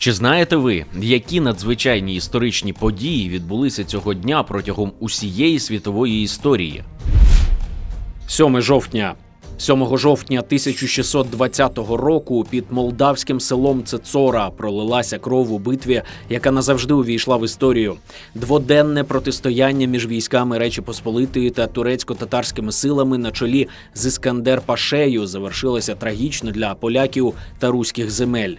Чи знаєте ви, які надзвичайні історичні події відбулися цього дня протягом усієї світової історії? 7 жовтня. 7 жовтня 1620 року під молдавським селом Цецора пролилася кров у битві, яка назавжди увійшла в історію. Дводенне протистояння між військами Речі Посполитої та турецько-татарськими силами на чолі з Іскандер Пашею завершилося трагічно для поляків та руських земель.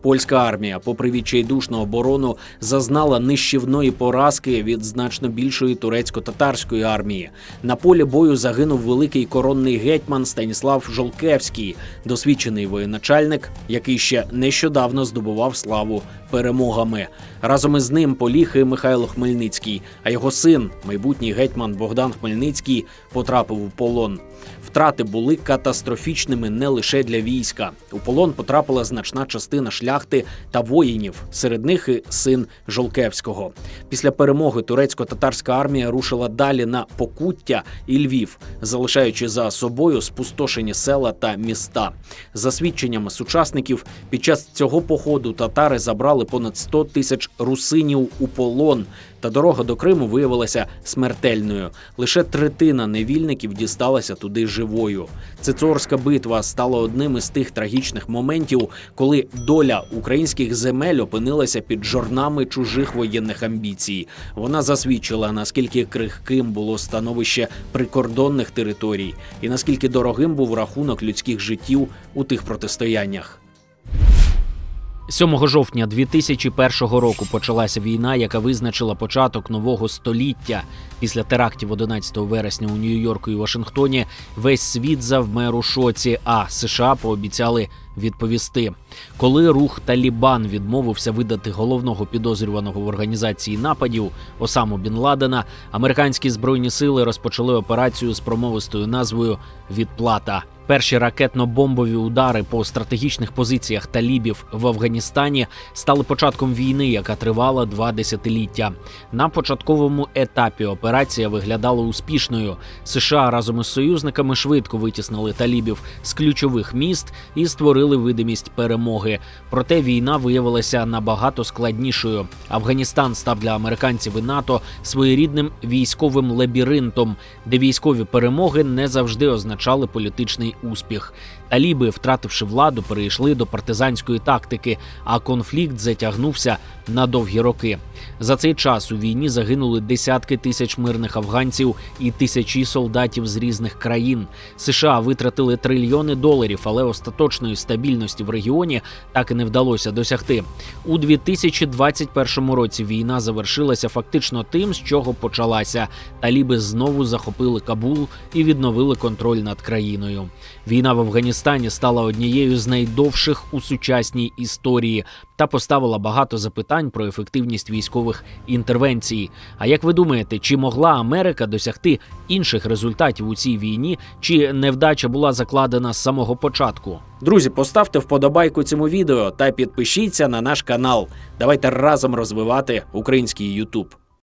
Польська армія, попри відчайдушну оборону, зазнала нищівної поразки від значно більшої турецько-татарської армії. На полі бою загинув великий коронний гетьман Станіслав Жолкевський, досвідчений воєначальник, який ще нещодавно здобував славу перемогами. Разом із ним поліг і Михайло Хмельницький, а його син, майбутній гетьман Богдан Хмельницький, потрапив у полон. Втрати були катастрофічними не лише для війська. У полон потрапила значна частина шляхти та воїнів, серед них і син Жолкевського. Після перемоги турецько-татарська армія рушила далі на Покуття і Львів, залишаючи за собою спустошені села та міста. За свідченнями сучасників, під час цього походу татари забрали понад 100 тисяч русинів у полон. Та дорога до Криму виявилася смертельною. Лише третина невільників дісталася туди живою. Цицорська битва стала одним із тих трагічних моментів, коли доля українських земель опинилася під жорнами чужих воєнних амбіцій. Вона засвідчила наскільки крихким було становище прикордонних територій, і наскільки дорогим був рахунок людських життів у тих протистояннях. 7 жовтня 2001 року почалася війна, яка визначила початок нового століття. Після терактів 11 вересня у Нью-Йорку і Вашингтоні весь світ завмер у шоці. А США пообіцяли відповісти. Коли рух Талібан відмовився видати головного підозрюваного в організації нападів Осаму Бін Ладена, американські збройні сили розпочали операцію з промовистою назвою Відплата. Перші ракетно-бомбові удари по стратегічних позиціях талібів в Афганістані стали початком війни, яка тривала два десятиліття. На початковому етапі операція виглядала успішною. США разом із союзниками швидко витіснили талібів з ключових міст і створили видимість перемоги. Проте війна виявилася набагато складнішою. Афганістан став для американців і НАТО своєрідним військовим лабіринтом, де військові перемоги не завжди означали політичний успіх. Таліби, втративши владу, перейшли до партизанської тактики, а конфлікт затягнувся на довгі роки. За цей час у війні загинули десятки тисяч мирних афганців і тисячі солдатів з різних країн. США витратили трильйони доларів, але остаточної стабільності в регіоні так і не вдалося досягти. У 2021 році війна завершилася фактично тим, з чого почалася. Таліби знову захопили Кабул і відновили контроль над країною. Війна в Афганістані стала однією з найдовших у сучасній історії та поставила багато запитань про ефективність військових інтервенцій. А як ви думаєте, чи могла Америка досягти інших результатів у цій війні, чи невдача була закладена з самого початку? Друзі, поставте вподобайку цьому відео та підпишіться на наш канал. Давайте разом розвивати український Ютуб.